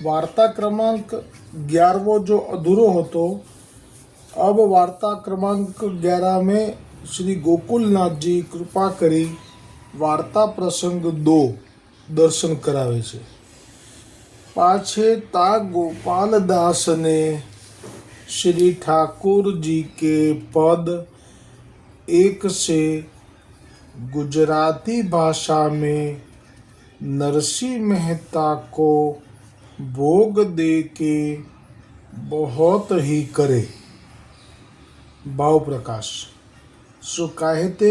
वार्ता क्रमांक ग्यारहवो जो अधूरो હતો अब वार्ता क्रमांक ग्यारह में श्री गोकुलनाथ जी कृपा કરી વાર્તા પ્રસંગ દો દર્શન કરાવે છે પાછે તા ગોપાલદાસને श्री ठाकुर जी के पद एक से गुजराती भाषा में नरसिंह मेहता को भोग दे के बहुत ही करे भाव प्रकाश सो कहते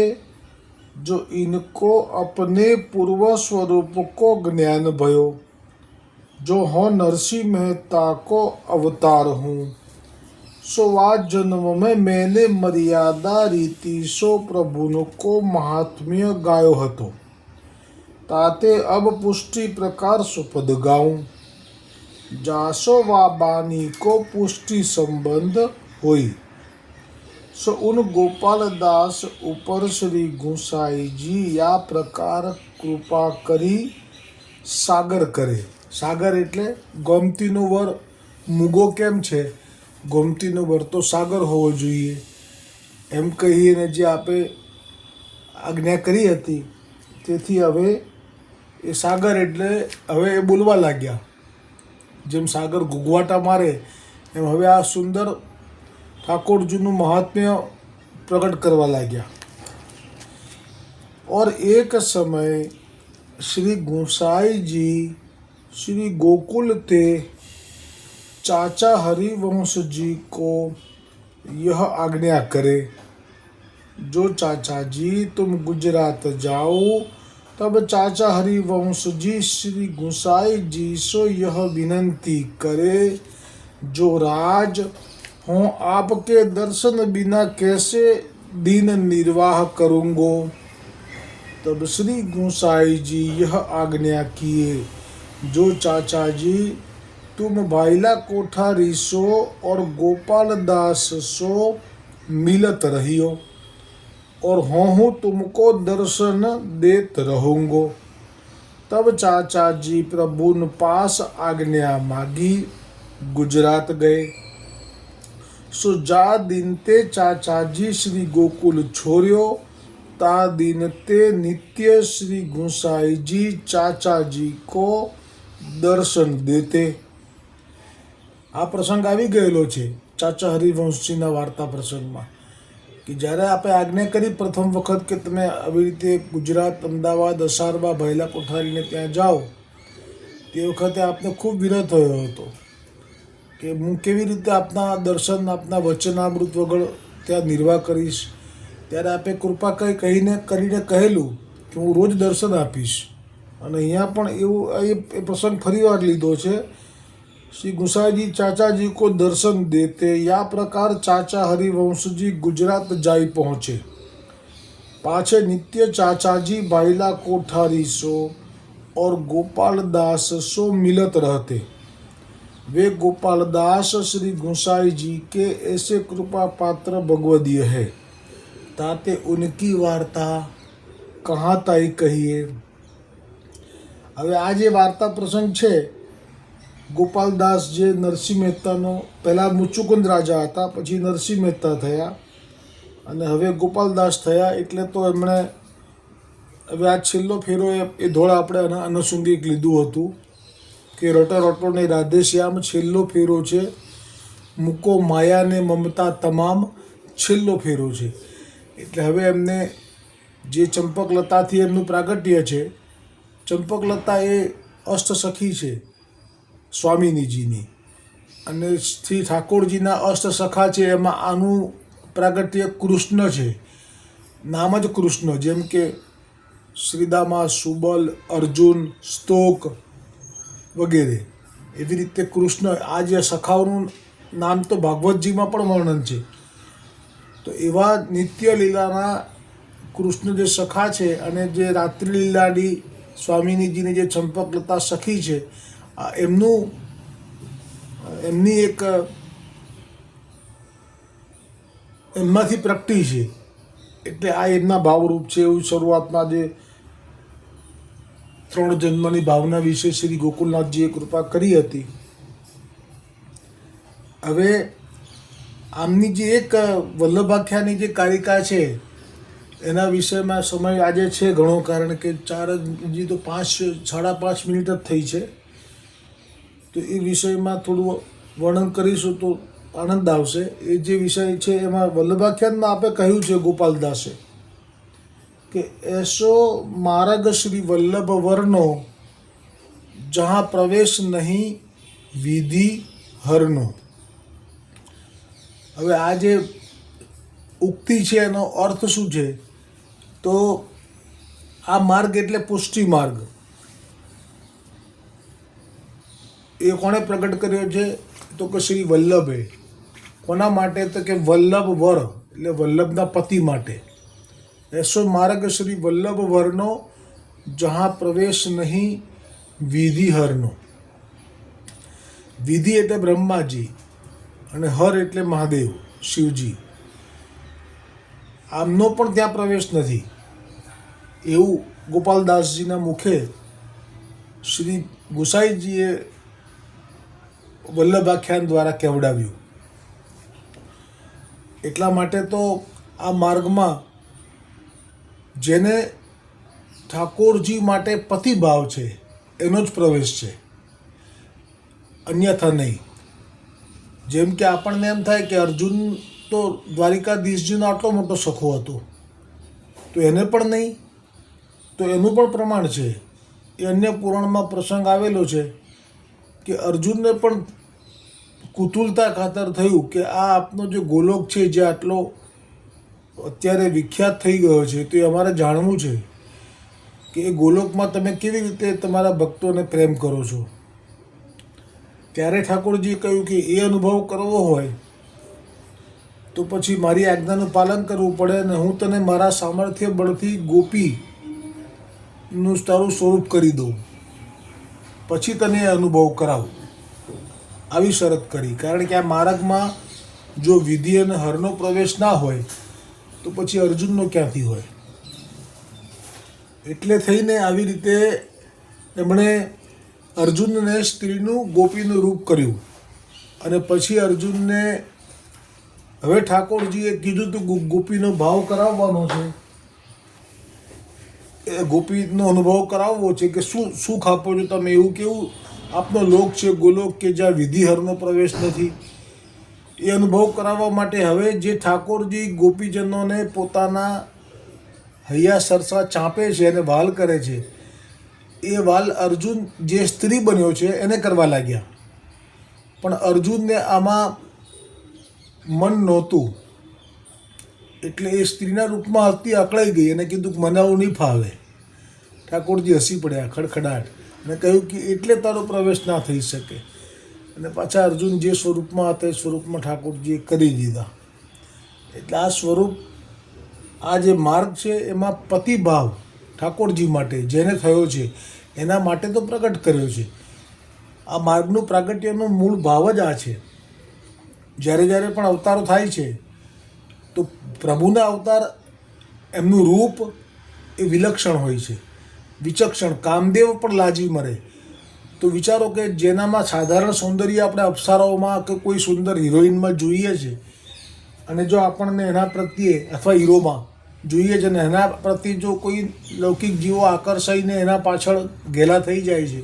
जो इनको अपने पूर्व स्वरूप को ज्ञान भयो जो हो नरसिंह मेहता को अवतार हूँ सो वा जन्म में मैंने मर्यादा रीति सो प्रभुनो को महात्म्य गायो हतो ताते अब पुष्टि प्रकार सुपद गाऊँ जासो वा बानी को पुष्टि संबंध हुई सो उन गोपाल दास ऊपर श्री गुसाई जी या પ્રકાર કૃપા કરી સાગર કરે સાગર એટલે ગોમતીનો વર મૂગો કેમ છે ગોમતીનો વર તો સાગર હોવો જોઈએ એમ કહીને જે આપે આજ્ઞા કરી હતી તેથી હવે એ સાગર એટલે હવે એ બોલવા લાગ્યા જેમ સાગર ગુગવાટા મારે એમ હવે આ સુંદર ઠાકોરજીનું મહાત્મ્ય પ્રગટ કરવા લાગ્યા और एक समय श्री गोसाई जी श्री गोकुल थे चाचा हरिवंश जी को यह आज्ञा करे जो चाचा जी तुम गुजरात जाओ तब चाचा हरिवंश जी श्री गुसाई जी सो यह विनंती करे, जो राज हो आपके दर्शन बिना कैसे दिन निर्वाह करूँगो? तब श्री गुसाई जी यह आज्ञा किए, जो चाचा जी, तुम भाईला कोठारी सो और गोपाल दास सो मिलत रहियो। और हों हूँ तुमको दर्शन देत रहूंगो तब चाचा जी प्रभुन पास आज्ञा मागी गुजरात गए सो जा दिन ते चाचा जी श्री गोकुल छोड़ियो ता दिन ते नित्य श्री गुसाई जी चाचा जी को દર્શન દેતે આ પ્રસંગ આવી ગયેલો છે ચાચા હરિવંશજીના વાર્તા પ્રસંગમાં કે જ્યારે આપણે આજ્ઞા કરી પ્રથમ વખત કે તમે આવી રીતે ગુજરાત, અમદાવાદ અસારબા ભયલા કોઠારીને ત્યાં જાઓ, તે વખતે આપને ખૂબ વિરોધ થયો હતો કે હું કેવી રીતે આપના દર્શન, આપના વચનામૃત વગર ત્યાં નિર્વાહ કરીશ. ત્યારે આપે કૃપા કઈ કહીને, કરીને કહેલું કે હું રોજ દર્શન આપીશ. અને અહીંયા પણ એવું, એ પ્રસંગ ફરીવાર લીધો છે श्री गुसाई जी चाचा जी को दर्शन देते या प्रकार चाचा हरिवंश जी गुजरात जाई पहुँचे पाछे नित्य चाचा जी बाइला कोठारी सो और गोपाल दास सो मिलत रहते वे गोपाल दास श्री गुसाई जी के ऐसे कृपा पात्र भगवदीय है ताते उनकी वार्ता कहाँ ताई कहिए હવે આ જે વાર્તા પ્રસંગ છે ગોપાલદાસ જે નરસિંહ મહેતાનો, પહેલાં મુચુકુંદ રાજા હતા, પછી નરસિંહ મહેતા થયા. અને હવે ગોપાલદાસ થયા એટલે તો એમણે, હવે આ છેલ્લો ફેરો એ ધોળ આપણે અનુસંગિક લીધું હતું કે રટો રટો ને રાધેશ્યામ છેલ્લો ફેરો છે. મૂકો માયાને મમતા તમામ, છેલ્લો ફેરો છે. એટલે હવે એમને જે ચંપકલતાથી એમનું પ્રાગટ્ય છે ચંપકલતા એ અષ્ટસખી છે. સ્વામિનીજીની અને શ્રી ઠાકોરજીના અષ્ટસખા છે, એમાં આનું પ્રાગટ્ય કૃષ્ણ છે. નામ જ કૃષ્ણ, જેમ કે શ્રીદામા, સુબલ, અર્જુન, સ્તોક વગેરે. એવી રીતે કૃષ્ણ આ જે સખાઓનું નામ તો ભાગવતજીમાં પણ વર્ણન છે. તો એવા નિત્ય લીલાના કૃષ્ણ જે સખા છે અને જે રાત્રિ લીલાની સ્વામિનીજીની જે ચંપકલતા સખી છે એમનું, એમની એક એમનાથી પ્રગટી છે. એટલે આ એમના ભાવરૂપ છે એવું શરૂઆતમાં જે ત્રણ જન્મની ભાવના વિશે શ્રી ગોકુલનાથજીએ કૃપા કરી હતી. હવે આમની જે એક વલ્લભાખ્યાની જે કારિકા છે, એના વિષયમાં સમય આજે છે ઘણો, કારણ કે ચાર હજી તો પાંચ, સાડા પાંચ મિનિટ જ થઈ છે. તો એ વિષયમાં થોડું વર્ણન કરીશું તો આનંદ આવશે. એ જે વિષય છે એમાં વલ્લભાખ્યાનમાં આપે કહ્યું છે ગોપાલદાસે કે, એસો માર્ગ શ્રી વલ્લભ વર્ણો જહાં પ્રવેશ નહીં વિધિ હરનો હવે આ જે ઉક્તિ છે એનો અર્થ શું છે? તો આ માર્ગ એટલે પુષ્ટિ માર્ગ. એ કોણે પ્રગટ કર્યો છે? તો કે શ્રી વલ્લભે. કોના માટે? તો કે વલ્લભ વર, એટલે વલ્લભના પતિ માટે. એસો માર્ગ શ્રી વલ્લભ વરનો, જહાં પ્રવેશ નહીં, વિધિ હરનો. વિધિ એટલે બ્રહ્માજી અને હર એટલે મહાદેવ, શિવજી. આમનો પણ ત્યાં પ્રવેશ નથી. એવું ગોપાલદાસજીના મુખે શ્રી ગુસાઈજીએ વલ્લભાખ્યાન દ્વારા કેવડાવ્યું. એટલા માટે તો આ માર્ગમાં જેને ઠાકોરજી માટે પતિભાવ છે, એનો જ પ્રવેશ છે. અન્યથા નહીં. જેમ કે આપણને એમ થાય કે અર્જુન તો દ્વારિકાધીશજીનો આટલો મોટો સખો હતો, તો એને પણ નહીં. તો એનું પણ પ્રમાણ છે. એ અન્ય પુરાણમાં પ્રસંગ આવેલો છે કે અર્જુનને પણ કુતુલતા ખાતર થયું કે આ આપનો જે ગોલોક છે જે આટલો અત્યારે વિખ્યાત થઈ ગયો છે, તો એ અમારે જાણવું છે કે એ ગોલોકમાં તમે કેવી રીતે તમારા ભક્તોને પ્રેમ કરો છો? ત્યારે ઠાકોરજીએ કહ્યું કે એ અનુભવ કરવો હોય તો પછી મારી આજ્ઞાનું પાલન કરવું પડે અને હું તને મારા સામર્થ્ય બળથી ગોપીનું તારું સ્વરૂપ કરી દઉં. પછી તને અનુભવ કરાવું. આવી શરત કરી. કારણ કે આ માર્ગમાં જો વિધિ અને હરનો પ્રવેશ ના હોય, તો પછી અર્જુનનો ક્યાંથી હોય? એટલે થઈને આવી રીતે એમણે અર્જુનને સ્ત્રીનું ગોપીનું રૂપ કર્યું. અને પછી અર્જુનને, હવે ઠાકોરજીએ કીધું તું ગો- ગોપીનો ભાવ કરાવવાનો છે. ગોપીનો અનુભવ કરાવવો છે કે શું સુખ આપો છો તમે? એવું કેવું? આપનો લોક છે, ગોલોક કે જ્યાં વિધિહરનો પ્રવેશ નથી? એ અનુભવ કરાવવા માટે હવે જે ઠાકોરજી ગોપીજનોને પોતાના હૈયા સરસા ચાંપે છે અને વાલ કરે છે, એ વાલ અર્જુન જે સ્ત્રી બન્યો છે, એને કરવા લાગ્યા. પણ અર્જુનને આમાં મન નહોતું. એટલે એ સ્ત્રીના રૂપમાં હતી અકળાઈ ગઈ અને કીધું કે મને આવું નહીં ફાવે. ઠાકોરજી હસી પડ્યા, ખડખડાટ અને કહ્યું કે એટલે તારો પ્રવેશ ના થઈ શકે. અને પાછા અર્જુન જે સ્વરૂપમાં હતા એ સ્વરૂપમાં ઠાકોરજીએ કરી દીધા. એટલે આ સ્વરૂપ, આ જે માર્ગ છે એમાં પતિભાવ ઠાકોરજી માટે જેને થયો છે, એના માટે તો પ્રગટ કર્યો છે. આ માર્ગનું પ્રાગટ્યનો મૂળ ભાવ જ આ છે. જ્યારે જ્યારે પણ અવતારો થાય છે તો પ્રભુના અવતાર એમનું રૂપ એ વિલક્ષણ હોય છે. વિચક્ષણ, કામદેવ પણ લાજી મરે. તો વિચારો કે જેનામાં સાધારણ સૌંદર્ય આપણે અપ્સરાઓમાં કે કોઈ સુંદર હિરોઈનમાં જોઈએ છે, અને જો આપણને એના પ્રત્યે અથવા હીરોમાં જોઈએ છે, અને એના પ્રત્યે જો કોઈ લૌકિક જીવો આકર્ષાઈને એના પાછળ ઘેલા થઈ જાય છે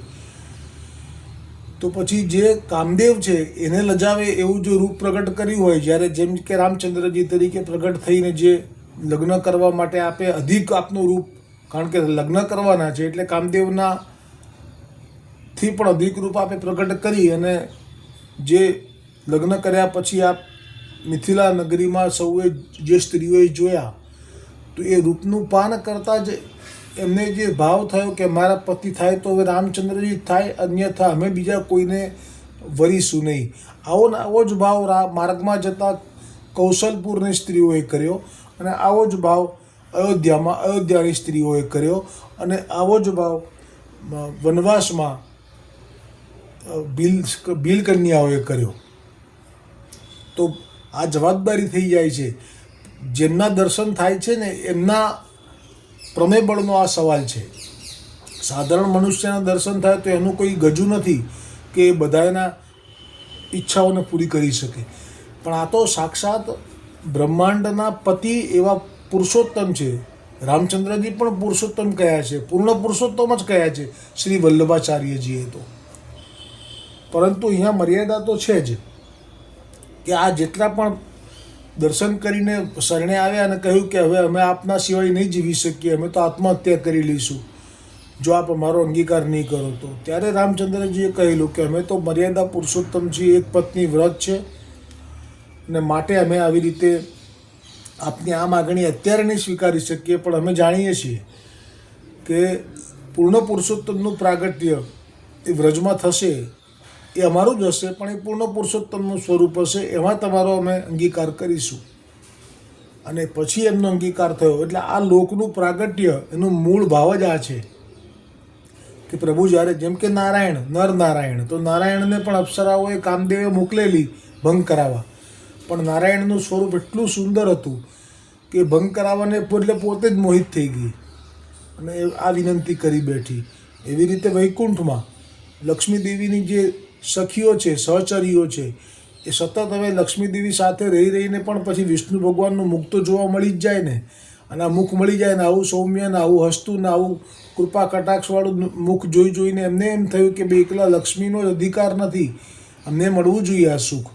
તો પછી જે કામદેવ છે, એને લજાવે એવું જો રૂપ પ્રગટ કર્યું હોય, જ્યારે જેમ કે રામચંદ્રજી તરીકે પ્રગટ થઈને જે લગ્ન કરવા માટે આપે અધિક આપનું રૂપ, કારણ કે લગ્ન કરવાના છે, એટલે કામદેવના થી પણ અધિક રૂપ આપે પ્રગટ કરી અને જે લગ્ન કર્યા પછી આ મિથિલા નગરીમાં સૌએ જે સ્ત્રીઓએ જોયા, તો એ રૂપનું પાન કરતાં જ એમને જે ભાવ થયો કે મારા પતિ થાય તો હવે રામચંદ્રજી થાય, અન્યથા અમે બીજા કોઈને વરીશું નહીં. આવો આવો જ ભાવ માર્ગમાં જતા કૌશલપુરની સ્ત્રીઓએ કર્યો અને આવો જ ભાવ અયોધ્યામાં, અયોધ્યાની સ્ત્રીઓએ કર્યો અને આવો જ ભાવ વનવાસમાં ભીલ ભીલ કર્યો. તો આ જવાબદારી થઈ જાય છે. જેમના દર્શન થાય છે ને, એમના પ્રમેય બળનો આ સવાલ છે. સાધારણ મનુષ્યના દર્શન થાય તો એનું કોઈ ગજુ નથી કે એ બધાના ઈચ્છાઓને પૂરી કરી શકે. પણ આ તો સાક્ષાત બ્રહ્માંડના પતિ એવા પુરુષોત્તમ છે. રામચંદ્રજી પણ પુરુષોત્તમ કયા છે? પૂર્ણ પુરુષોત્તમ જ કયા છે? શ્રી વલ્લભાચાર્યજીએ તો. પરંતુ અહીંયા મર્યાદા તો છે જ કે આ જેટલા પણ દર્શન કરીને શરણે આવ્યા અને કહ્યું કે હવે અમે આપના સિવાય નહીં જીવી શકીએ, અમે તો આત્મહત્યા કરી લઈશું. જો આપ અમારો અંગીકાર નહીં કરો તો. ત્યારે રામચંદ્રજીએ કહેલું કે અમે તો મર્યાદા પુરુષોત્તમજી એક પત્ની વ્રત છે અને માટે અમે આવી રીતે આપની આ માગણી અત્યારે નહીં સ્વીકારી શકીએ, પણ અમે જાણીએ છીએ કે પૂર્ણ પુરુષોત્તમનું પ્રાગટ્ય એ વ્રજમાં થશે. એ અમારું જ હશે, પણ એ પૂર્ણ પુરુષોત્તમનું સ્વરૂપ હશે, એમાં તમારો અમે અંગીકાર કરીશું. અને પછી એમનો અંગીકાર થયો. એટલે આ લોકનું પ્રાગટ્ય, એનું મૂળ ભાવ જ આ છે કે પ્રભુ જ્યારે, જેમ કે નારાયણ નર નારાયણ તો નારાયણને પણ અપ્સરાઓએ કામદેવે મોકલેલી ભંગ કરાવવા. પણ નારાયણનું સ્વરૂપ એટલું સુંદર હતું કે ભંગ કરાવવાને એટલે પોતે જ મોહિત થઈ ગઈ. અને આ વિનંતી કરી બેઠી. એવી રીતે વૈકુંઠમાં લક્ષ્મી દેવીની જે સખીઓ છે, સહચરીઓ છે, એ સતત હવે લક્ષ્મીદેવી સાથે રહી રહીને પણ પછી વિષ્ણુ ભગવાનનું મુખ તો જોવા મળી જ જાય ને. અને આ મુખ મળી જાય ને, આવું સૌમ્ય ને, આવું હસતું ને, આવું કૃપા કટાક્ષવાળું મુખ જોઈ જોઈને એમને એમ થયું કે બે એકલા લક્ષ્મીનો અધિકાર નથી. અમને મળવું જોઈએ આ સુખ.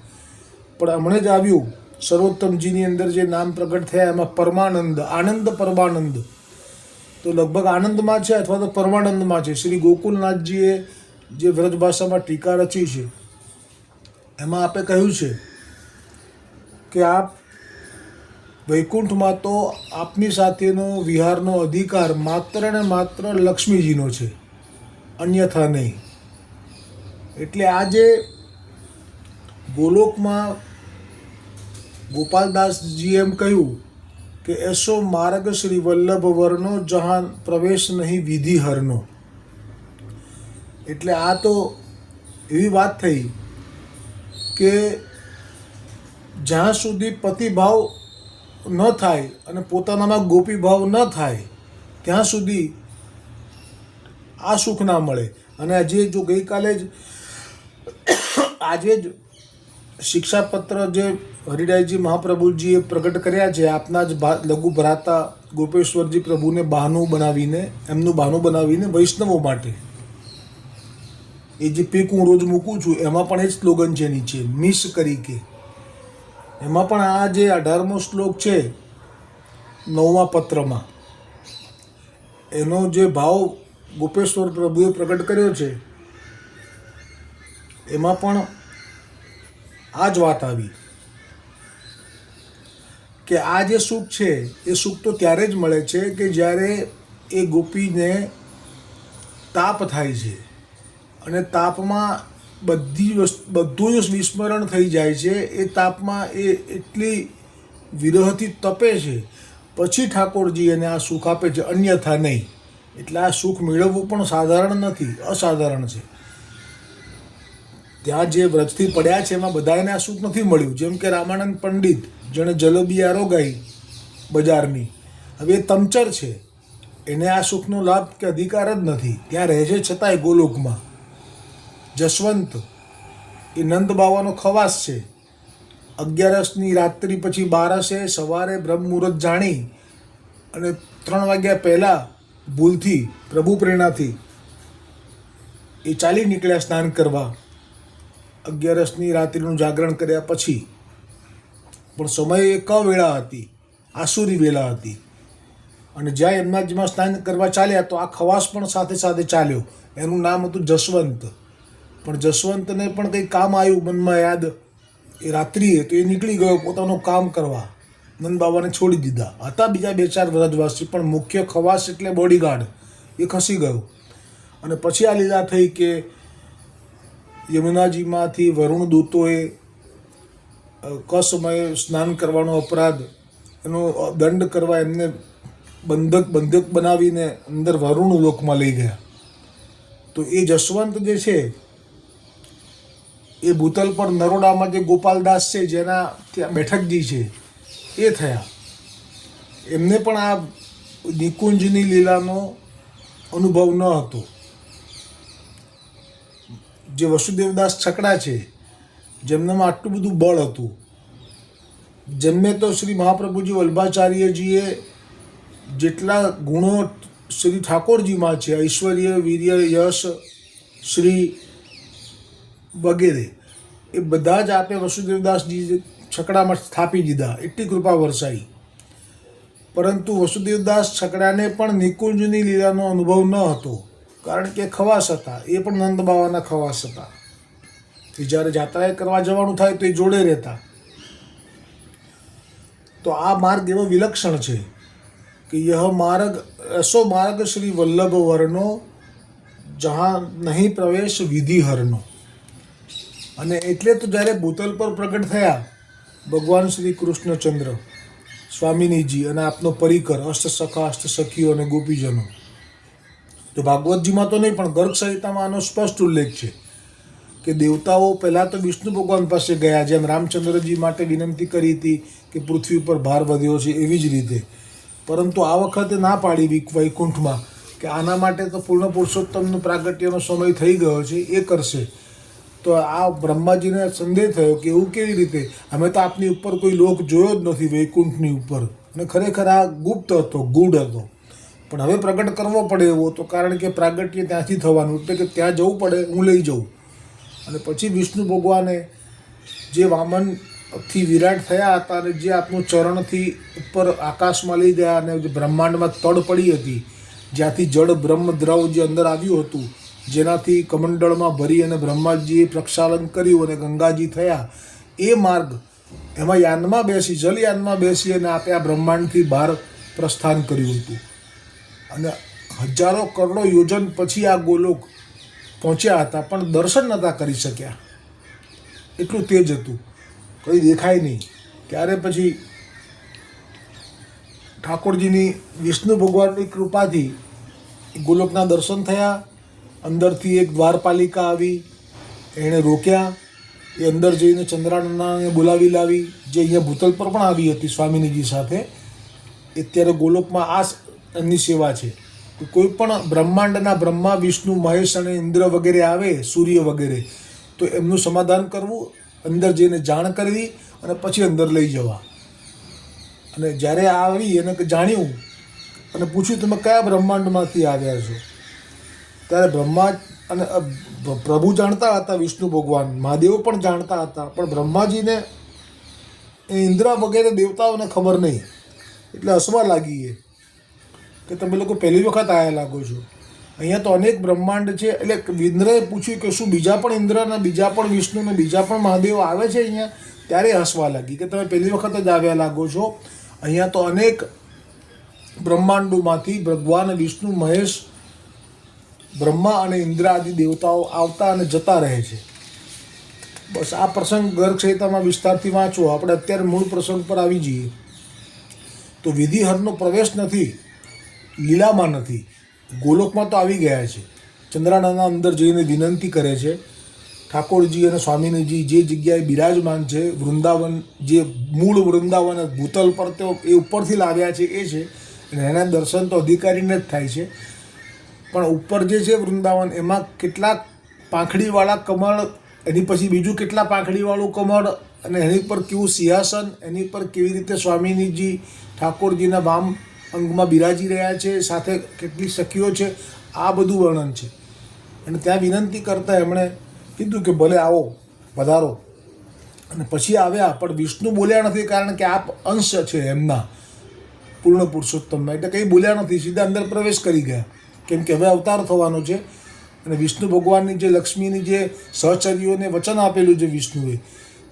પણ હમણાં જ આવ્યું સર્વોત્તમજીની અંદર જે નામ પ્રગટ થયા, એમાં પરમાનંદ, આનંદ પરમાનંદ. તો લગભગ આનંદમાં છે અથવા તો પરમાનંદમાં છે? શ્રી ગોકુલનાથજીએ જે વ્રજ ભાષામાં ટીકા રચી છે, એમાં આપે કહ્યું છે કે આપ વૈકુંઠમાં તો આપની સાથેનો વિહારનો અધિકાર માત્ર ને માત્ર લક્ષ્મીજીનો છે, અન્યથા નહીં. એટલે આજે ગોલોકમાં ગોપાલદાસજીએ એમ કહ્યું કે એસો માર્ગ શ્રી વલ્લભ વર્ણો જહાન પ્રવેશ નહીં વિધિ હરનો એટલે આ તો એવી વાત થઈ કે જ્યાં સુધી પતિભાવ ન થાય અને પોતાનામાં ગોપીભાવ ન થાય, ત્યાં સુધી આ સુખ ના મળે. અને આજે જો ગઈકાલે જ આજે જ શિક્ષાપત્ર જે હરિરાયજી મહાપ્રભુજીએ પ્રગટ કર્યા છે, આપના જ લઘુ ભરાતા ગોપેશ્વરજી પ્રભુને બહાનું બનાવીને, એમનું બહાનું બનાવીને વૈષ્ણવો માટે. એ જે પીક હું રોજ મૂકું છું, એમાં પણ એ જ સ્લોગન છે નીચે, મિસ કરી કે. એમાં પણ આ જે અઢારમો શ્લોક છે, નવમા પત્રમાં, એનો જે ભાવ ગોપેશ્વર પ્રભુએ પ્રગટ કર્યો છે, એમાં પણ આ જ વાત આવી. કે આ જે સુખ છે, એ સુખ તો ત્યારે જ મળે છે કે જ્યારે એ ગોપીને તાપ થાય છે. અને તાપમાં બધી વસ્તુ બધું જ વિસ્મરણ થઈ જાય છે. એ તાપમાં એ એટલી વિરહથી તપે છે. પછી ઠાકોરજી એને આ સુખ આપે છે. અન્યથા નહીં. એટલે આ સુખ મેળવવું પણ સાધારણ નથી, અસાધારણ છે. ત્યાં જે વ્રજથી પડ્યા છે, એમાં બધાને આ સુખ નથી મળ્યું. જેમ કે રામાનંદ પંડિત, જેણે જલેબી રોગાઈ બજારની. હવે તમચર છે. એને આ સુખનો લાભ કે અધિકાર જ નથી. ત્યાં રહે છે છતાંય ગોલોકમાં. જસવંત એ નંદ બાવાનો ખવાસ છે. અગિયારસની રાત્રિ પછી બારસે સવારે બ્રહ્મ મુહૂર્ત જાણી અને ત્રણ વાગ્યા પહેલાં ભૂલથી પ્રભુ પ્રેરણાથી એ ચાલી નીકળ્યા સ્નાન કરવા. અગિયારસની રાત્રિનું જાગરણ કર્યા પછી. પણ સમય એ કવેળા હતી, આસુરી વેળા હતી. અને જ્યાં એમના જેમાં સ્નાન કરવા ચાલ્યા તો આ ખવાસ પણ સાથે સાથે ચાલ્યો. એનું નામ હતું જસવંત. પણ જસવંતને પણ કંઈ કામ આવ્યું મનમાં યાદ? એ રાત્રિએ તો એ નીકળી ગયો પોતાનું કામ કરવા. નંદ બાબાને છોડી દીધા. હતા બીજા બે ચાર વ્રજવાસી, પણ મુખ્ય ખવાસ એટલે બોડીગાર્ડ એ ખસી ગયો. અને પછી આ લીલા થઈ કે યમુનાજીમાંથી વરુણ દૂતોએ કસમયે સ્નાન કરવાનો અપરાધ, એનો દંડ કરવા એમને બંધક બંધક બનાવીને અંદર વરુણ લોકમાં લઈ ગયા. તો એ જસવંત જે છે એ ભૂતલ પર નરોડામાં જે ગોપાલદાસ છે, જેના ત્યાં બેઠકજી છે, એ થયા. એમને પણ આ નિકુંજની લીલાનો અનુભવ ન હતો. જે વસુદેવદાસ છકડા છે, જેમનામાં આટલું બધું બળ હતું. જેમને તો શ્રી મહાપ્રભુજી વલ્ભાચાર્યજીએ જેટલા ગુણો શ્રી ઠાકોરજીમાં છે, ઐશ્વર્ય, વીર્ય, યશ, શ્રી વગેરે, એ બધા જ આપે વસુદેવદાસજી છકડામાં સ્થાપી દીધા, એટલી કૃપા વરસાઈ. પરંતુ વસુદેવદાસ છકડાને પણ નિકુંજની લીલાનો અનુભવ ન હતો, કારણ કે ખવાસ હતા, એ પણ નંદ બાવાના ખવાસ હતા. કે જ્યારે જાત્રાએ કરવા જવાનું થાય તો એ જોડે રહેતા. તો આ માર્ગ એવો વિલક્ષણ છે કે યહ માર્ગ, એસો માર્ગ શ્રી વલ્લભ વર્ણો જહાં નહીં પ્રવેશ વિધિ હરનો અને એટલે તો જ્યારે ભૂતલ પર પ્રગટ થયા, ભગવાન શ્રી કૃષ્ણચંદ્ર, સ્વામિનીજી અને આપનો પરિકર, અષ્ટ સખા, અષ્ટ સખીઓ અને ગોપીજનો. તો ભાગવતજીમાં તો નહીં, પણ ગર્ગ સંહિતામાં આનો સ્પષ્ટ ઉલ્લેખ છે કે દેવતાઓ પહેલાં તો વિષ્ણુ ભગવાન પાસે ગયા, જેમ રામચંદ્રજી માટે વિનંતી કરી હતી કે પૃથ્વી ઉપર ભાર વધ્યો છે એવી જ રીતે. પરંતુ આ વખતે ના પાડી વિક- વૈકુંઠમાં કે આના માટે તો પૂર્ણ પુરુષોત્તમનું પ્રાગટ્યનો સમય થઈ ગયો છે, એ કરશે. તો આ બ્રહ્માજીને સંદેહ થયો કે એવું કેવી રીતે? અમે તો આપની ઉપર કોઈ લોક જોયો જ નથી વૈકુંઠની ઉપર. અને ખરેખર આ ગુપ્ત હતો ગુડ હતો. પણ હવે પ્રગટ કરવો પડે એવો, તો કારણ કે પ્રાગટ્ય ત્યાંથી થવાનું. એટલે કે ત્યાં જવું પડે, હું લઈ જાઉં. અને પછી વિષ્ણુ ભગવાને જે વામનથી વિરાટ થયા હતા અને જે આપનું ચરણથી ઉપર આકાશમાં લઈ ગયા અને જે બ્રહ્માંડમાં તડ પડી હતી, જ્યાંથી જળ બ્રહ્મ દ્રવ જે અંદર આવ્યું હતું જેનાથી કમંડળમાં ભરી અને બ્રહ્માજીએ પ્રક્ષાલન કર્યું અને ગંગાજી થયા. એ માર્ગ એમાં યાનમાં બેસી, જલયાનમાં બેસી અને આપે આ બ્રહ્માંડથી બહાર પ્રસ્થાન કર્યું હતું. અને હજારો કરોડો યોજન પછી આ ગોલોક પહોંચ્યા હતા, પણ દર્શન નહોતા કરી શક્યા. એટલું તેજ હતું. કંઈ દેખાય નહીં. ત્યારે પછી ઠાકોરજીની વિષ્ણુ ભગવાનની કૃપાથી ગોલોકના દર્શન થયા. અંદરથી એક દ્વારપાલિકા આવી, એણે રોક્યા. એ અંદર જઈને ચંદ્રાનંદાને બોલાવી લાવી, જે અહીંયા ભૂતલ પર પણ આવી હતી સ્વામિનીજી સાથે. અત્યારે ગોલોકમાં આ એમની સેવા છે. કોઈ પણ બ્રહ્માંડના બ્રહ્મા, વિષ્ણુ, મહેશ અને ઇન્દ્ર વગેરે આવે, સૂર્ય વગેરે, તો એમનું સમાધાન કરવું, અંદર જઈને જાણ કરવી અને પછી અંદર લઈ જવા. અને જ્યારે આવી, એને જાણ્યું અને પૂછ્યું, તમે કયા બ્રહ્માંડમાંથી આવ્યા છો? ત્યારે બ્રહ્મા અને પ્રભુ જાણતા હતા વિષ્ણુ ભગવાન, મહાદેવ પણ જાણતા હતા, પણ બ્રહ્માજીને ઇન્દ્ર વગેરે દેવતાઓને ખબર નહીં. એટલે હસવા લાગી એ, કે તમે લોકો પહેલી વખત આવ્યા લાગો છો. અહીંયા તો અનેક બ્રહ્માંડ છે, એટલે ઇન્દ્રએ પૂછ્યું કે શું બીજા પણ ઇન્દ્ર અને બીજા પણ વિષ્ણુ અને બીજા પણ મહાદેવ આવે છે અહીંયા? ત્યારે હસવા લાગી કે તમે પહેલી વખત જ આવ્યા લાગો છો. અહીંયા તો અનેક બ્રહ્માંડોમાંથી ભગવાન, વિષ્ણુ, મહેશ બ્રહ્મા અને ઇન્દ્ર આદિ દેવતાઓ આવતા અને જતા રહે છે. બસ આ પ્રસંગ ગર્ગસંહિતામાં વિસ્તારથી વાંચો. આપણે અત્યારે મૂળ પ્રસંગ પર આવી જઈએ. તો વિધિહરનો પ્રવેશ નથી, લીલામાં નથી. ગોલોકમાં તો આવી ગયા છે. ચંદ્રાનાના અંદર જઈને વિનંતી કરે છે. ઠાકોરજી અને સ્વામીનીજી જે જગ્યાએ બિરાજમાન છે, વૃંદાવન, જે મૂળ વૃંદાવન ભૂતલ પર તેઓ એ ઉપરથી લાવ્યા છે એ છે. અને એના દર્શન તો અધિકારીને જ થાય છે. પણ ઉપર જે છે વૃંદાવન, એમાં કેટલાક પાંખડીવાળા કમળ, એની પછી બીજું કેટલા પાંખડીવાળું કમળ, અને એની પર કેવું સિંહાસન, એની પર કેવી રીતે સ્વામીનીજી ઠાકોરજીના વામ અંગમાં બિરાજી રહ્યા છે, સાથે કેટલી સખીઓ છે, આ બધું વર્ણન છે. અને ત્યાં વિનંતી કરતા એમણે કીધું કે ભલે આવો વધારો અને પછી આવ્યા, પણ વિષ્ણુ બોલ્યા નથી કારણ કે આપ અંશ છે એમના પૂર્ણ પુરુષોત્તમમાં એટલે કંઈ બોલ્યા નથી, સીધા અંદર પ્રવેશ કરી ગયા. કેમ કે હવે અવતાર થવાનો છે. અને વિષ્ણુ ભગવાનની જે લક્ષ્મીની જે સહચર્યોને વચન આપેલું છે વિષ્ણુએ,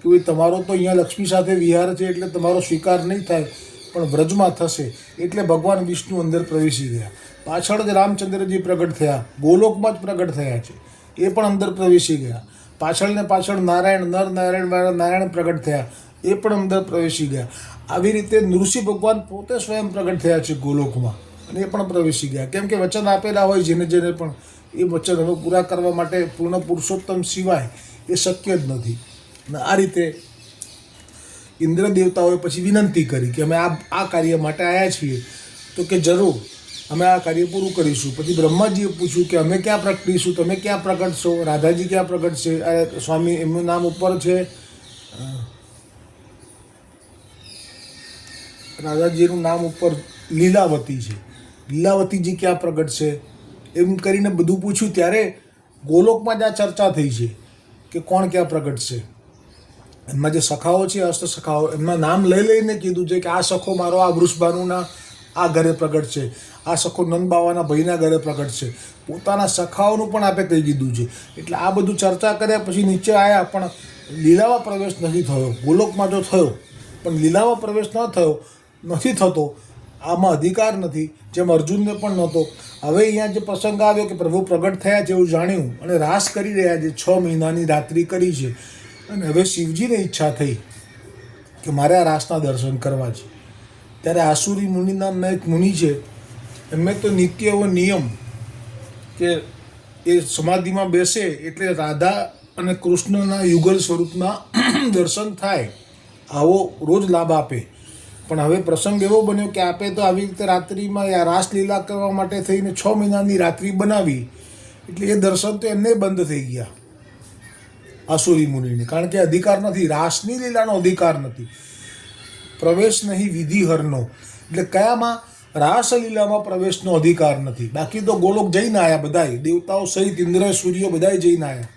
કે ભાઈ તમારો તો અહીંયા લક્ષ્મી સાથે વિહાર છે એટલે તમારો સ્વીકાર નહીં થાય, પણ વ્રજમાં થશે, એટલે ભગવાન વિષ્ણુ અંદર પ્રવેશી ગયા. પાછળ જ રામચંદ્રજી પ્રગટ થયા, ગોલોકમાં જ પ્રગટ થયા છે, એ પણ અંદર પ્રવેશી ગયા. પાછળ ને પાછળ નારાયણ, નર નારાયણ નારાયણ પ્રગટ થયા, એ પણ અંદર પ્રવેશી ગયા. આવી રીતે નૃસિંહ ભગવાન પોતે સ્વયં પ્રગટ થયા છે ગોલોકમાં. અને એ પણ પ્રવેશી ગયા. કેમ કે વચન આપેલા હોય જેને જેને પણ એ વચન હવે પૂરા કરવા માટે પૂર્ણ પુરુષોત્તમ સિવાય એ શક્ય જ નથી. અને આ રીતે ઇન્દ્ર દેવતાઓએ પછી વિનંતી કરી કે અમે આ આ કાર્ય માટે આવ્યા છીએ. તો કે જરૂર, અમે આ કાર્ય પૂરું કરીશું. પછી બ્રહ્માજીએ પૂછ્યું કે અમે ક્યાં પ્રગટીશું, તમે ક્યાં પ્રગટશો, રાધાજી ક્યાં પ્રગટશે? સ્વામી, એમનું નામ ઉપર છે. રાધાજીનું નામ ઉપર લીલાવતી છે. લીલાવતીજી ક્યાં પ્રગટ છે? એમ કરીને બધું પૂછ્યું ત્યારે ગોલોકમાં જ આ ચર્ચા થઈ છે કે કોણ ક્યાં પ્રગટ છે. એમના જે સખાઓ છે અષ્ટ સખાઓ, એમના નામ લઈ લઈને કીધું છે કે આ સખો મારો, આ વૃષભાનુના, આ ઘરે પ્રગટ છે. આ સખો નંદ બાવાના ભાઈના ઘરે પ્રગટ છે. પોતાના સખાઓનું પણ આપે કહી દીધું છે. એટલે આ બધું ચર્ચા કર્યા પછી નીચે આવ્યા પણ લીલાવા પ્રવેશ નથી થયો. ગોલોકમાં જો થયો, પણ લીલાવા પ્રવેશ ન થયો, નથી થતો. આમાં અધિકાર નથી, જેમ અર્જુનને પણ નહોતો. હવે અહીંયા જે પ્રસંગ આવ્યો કે પ્રભુ પ્રગટ થયા એવું જાણ્યું અને રાસ કરી રહ્યા છે, છ મહિનાની રાત્રિ કરી છે. અને હવે શિવજીને ઈચ્છા થઈ કે મારે આ રાસના દર્શન કરવા છે. ત્યારે આસુરી મુનિ નામના એક મુનિ છે, એમને તો નિત્ય એવો નિયમ કે એ સમાધિમાં બેસે એટલે રાધા અને કૃષ્ણના યુગલ સ્વરૂપના દર્શન થાય, આવો રોજ લાભ આપે. પણ હવે પ્રસંગ એવો બન્યો કે આપે તો આવી રીતે રાત્રિમાં આ રાસલીલા કરવા માટે થઈને છ મહિનાની રાત્રિ બનાવી. એટલે એ દર્શન તો એમને બંધ થઈ ગયા. આસુરી મુનિને. કારણ કે અધિકાર નથી. રાસની લીલાનો અધિકાર નથી. પ્રવેશ નહીં વિધિ હરનો એટલે કયામાં? રાસલીલામાં પ્રવેશનો અધિકાર નથી. બાકી તો ગોલોક જઈને આવ્યા બધાય. દેવતાઓ સહિત ઇન્દ્ર, સૂર્ય બધાય જઈને આવ્યા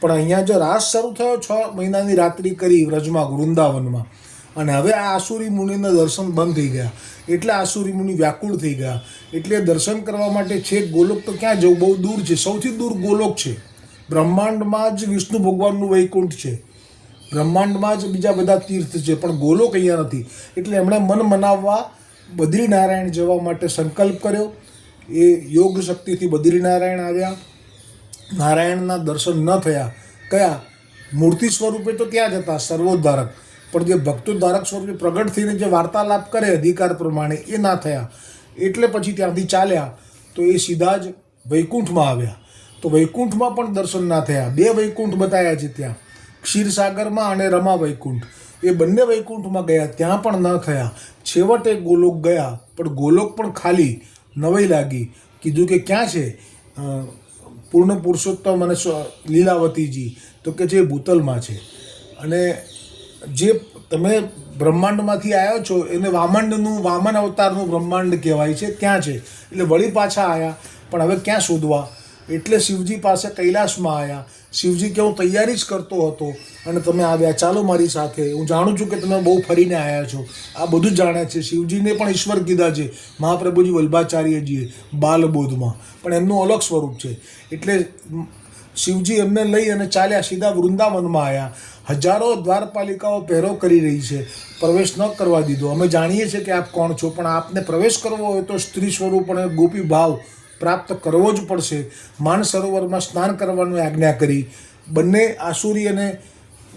પણ અહીંયા જો રાસ શરૂ થયો, છ મહિનાની રાત્રિ કરી વ્રજમાં, વૃંદાવનમાં. અને હવે આ આસુરી મુનિના દર્શન બંધ થઈ ગયા. એટલે આસુરી મુનિ વ્યાકુળ થઈ ગયા. એટલે દર્શન કરવા માટે છેક ગોલોક તો ક્યાં જવું? બહુ દૂર છે. સૌથી દૂર ગોલોક છે. બ્રહ્માંડમાં જ વિષ્ણુ ભગવાનનું વૈકુંઠ છે. બ્રહ્માંડમાં જ બીજા બધા તીર્થ છે, પણ ગોલોક અહીંયા નથી. એટલે એમણે મન મનાવવા બદ્રીનારાયણ જવા માટે સંકલ્પ કર્યો. એ યોગ શક્તિથી બદ્રીનારાયણ આવ્યા. નારાયણના દર્શન ન થયા. કયા? મૂર્તિ સ્વરૂપે તો ત્યાં જ હતા, સર્વોદ્ધારક. પણ જે ભક્તો ભક્તોદ્ધારક સ્વરૂપે પ્રગટ થઈને જે વાર્તાલાપ કરે અધિકાર પ્રમાણે એ ના થયા, એટલે પછી ત્યાંથી ચાલ્યા તો એ સીધા જ વૈકુંઠમાં આવ્યા. તો વૈકુંઠમાં પણ દર્શન ના થયા. બે વૈકુંઠ બતાવ્યા છે ત્યાં. ક્ષીરસાગરમાં અને રમા વૈકુંઠ. એ બંને વૈકુંઠમાં ગયા, ત્યાં પણ ન થયા. છેવટે ગોલોક ગયા, પણ ગોલોક પણ ખાલી નવાઈ લાગી. કીધું કે ક્યાં છે? પૂર્ણ પુરુષોત્તમ અને લીલાવતીજી. તો કે જે ભૂતલમાં છે. અને જે તમે બ્રહ્માંડમાંથી આવ્યો છો, એને વામંડનું વામન અવતારનું બ્રહ્માંડ કહેવાય છે, ત્યાં છે. એટલે વળી પાછા આવ્યા પણ હવે ક્યાં શોધવા? એટલે શિવજી પાસે કૈલાસમાં આવ્યા શિવજી કે, હું તૈયારી જ કરતો હતો અને તમે આવ્યા. ચાલો મારી સાથે. હું જાણું છું કે તમે બહુ ફરીને આવ્યા છો. આ બધું જ જાણે છે. શિવજીને પણ ઈશ્વર કીધા છે, મહાપ્રભુજી વલ્ભાચાર્યજીએ બાલબોધમાં. પણ એમનું અલગ સ્વરૂપ છે. એટલે શિવજી એમને લઈ અને ચાલ્યા સીધા વૃંદાવનમાં આવ્યા હજારો દ્વારપાલિકાઓ પહેરો કરી રહી છે. પ્રવેશ ન કરવા દીધો. અમે જાણીએ છીએ કે આપ કોણ છો, પણ આપને પ્રવેશ કરવો હોય તો સ્ત્રી સ્વરૂપ અને ગોપી ભાવ પ્રાપ્ત કરવો જ પડશે. માન સરોવરમાં સ્નાન કરવાની આજ્ઞા કરી. બંને આસુરી અને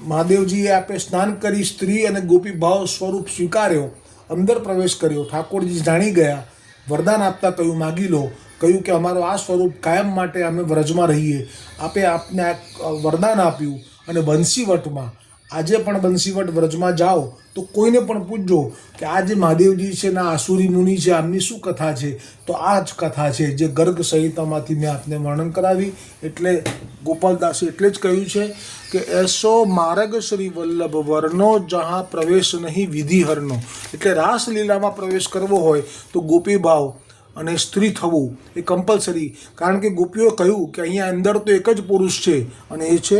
મહાદેવજીએ આપે સ્નાન કરી સ્ત્રી અને ગોપી ભાવ સ્વરૂપ સ્વીકાર્યો. અંદર પ્રવેશ કર્યો. ઠાકોરજી જાણી ગયા. વરદાન આપતા કહ્યું, માગી લો. કહ્યું કે અમારો આ સ્વરૂપ કાયમ માટે અમે વ્રજમાં રહીએ. આપે આપને આ વરદાન આપ્યું અને બંસીવટમાં આજે પણ બંસીવટ વ્રજમાં જાઓ તો કોઈને પણ પૂછજો કે આ જે મહાદેવજી છે ને આસુરી મુનિ છે, આમની શું કથા છે? તો આ જ કથા છે જે ગર્ગ સંહિતામાંથી મેં આપને વર્ણન કરાવી. એટલે ગોપાલદાસે એટલે જ કહ્યું છે કે એસો માર્ગ શ્રી વલ્લભ વર્ણો જહાં પ્રવેશ નહીં વિધિ હરનો એટલે રાસલીલામાં પ્રવેશ કરવો હોય તો ગોપી ભાવ અને સ્ત્રી થવું એ કમ્પલસરી કારણ કે ગોપીઓ કહ્યું કે અહીંયા અંદર તો એક જ પુરુષ છે અને એ છે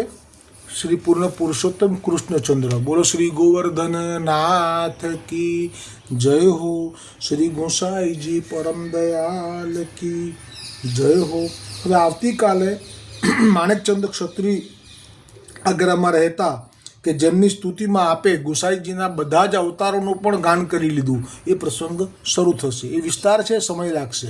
શ્રી પૂર્ણ પુરુષોત્તમ કૃષ્ણચંદ્ર. બોલો શ્રી ગોવર્ધન નાથ કી જય હો. શ્રી ગોસાઈજી પરમ દયાલ કી જય હો. હવે આવતીકાલે માણેકચંદ ક્ષત્રિય આગ્રામાં રહેતા કે જેમની સ્તુતિમાં આપે, ગુસાઈજીના બધા જ અવતારોનું પણ ગાન કરી લીધું. એ પ્રસંગ શરૂ થશે. એ વિસ્તાર છે, સમય લાગશે.